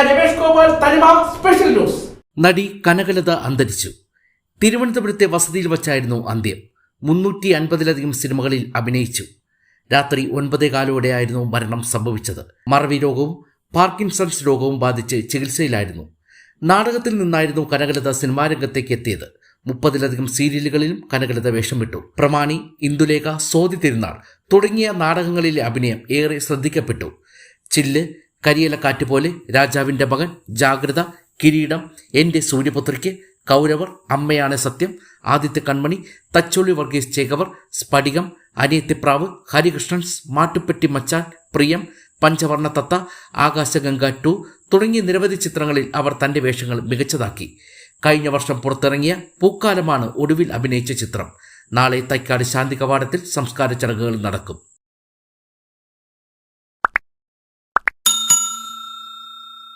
ഞാൻ രമേഷ് ഗോപാൽ തനിമ special news നടി കനകലത അന്തരിച്ചു. തിരുവനന്തപുരത്തെ വസതിയിൽ വച്ചായിരുന്നു അന്ത്യം. മുന്നൂറ്റി അൻപതിലധികം സിനിമകളിൽ അഭിനയിച്ചു. രാത്രി ഒൻപതേ കാലോടെയായിരുന്നു മരണം സംഭവിച്ചത്. മറവി രോഗവും പാർക്കിൻസൺസ് രോഗവും ബാധിച്ച് ചികിത്സയിലായിരുന്നു. നാടകത്തിൽ നിന്നായിരുന്നു കനകലത സിനിമാരംഗത്തേക്ക് എത്തിയത്. മുപ്പതിലധികം സീരിയലുകളിലും കനകലത വേഷമിട്ടു പ്രമാണി ഇന്ദുലേഖ സോതി തിരുനാൾ തുടങ്ങിയ നാടകങ്ങളിലെ അഭിനയം ഏറെ ശ്രദ്ധിക്കപ്പെട്ടു. ചില്ല് കരിയലക്കാറ്റ് പോലെ രാജാവിന്റെ മകൻ ജാഗ്രത കിരീടം എന്റെ സൂര്യപുത്രിക്ക് കൗരവർ അമ്മയാണ് സത്യം ആദിത്യ കൺമണി തച്ചോളി വർഗീസ് ചേകവർ സ്ഫടികം അനിയത്തിപ്രാവ് ഹരികൃഷ്ണൻസ് മാട്ടുപ്പെട്ടി മച്ചാൻ പ്രിയം പഞ്ചവർണ തത്ത ആകാശഗംഗ ടു തുടങ്ങിയ നിരവധി ചിത്രങ്ങളിൽ അവർ തന്റെ വേഷങ്ങൾ മികച്ചതാക്കി. കഴിഞ്ഞ വർഷം പുറത്തിറങ്ങിയ പൂക്കാലമാണ് ഒടുവിൽ അഭിനയിച്ച ചിത്രം. നാളെ തൈക്കാട് ശാന്തി കവാടത്തിൽ സംസ്കാര ചടങ്ങുകൾ നടക്കും.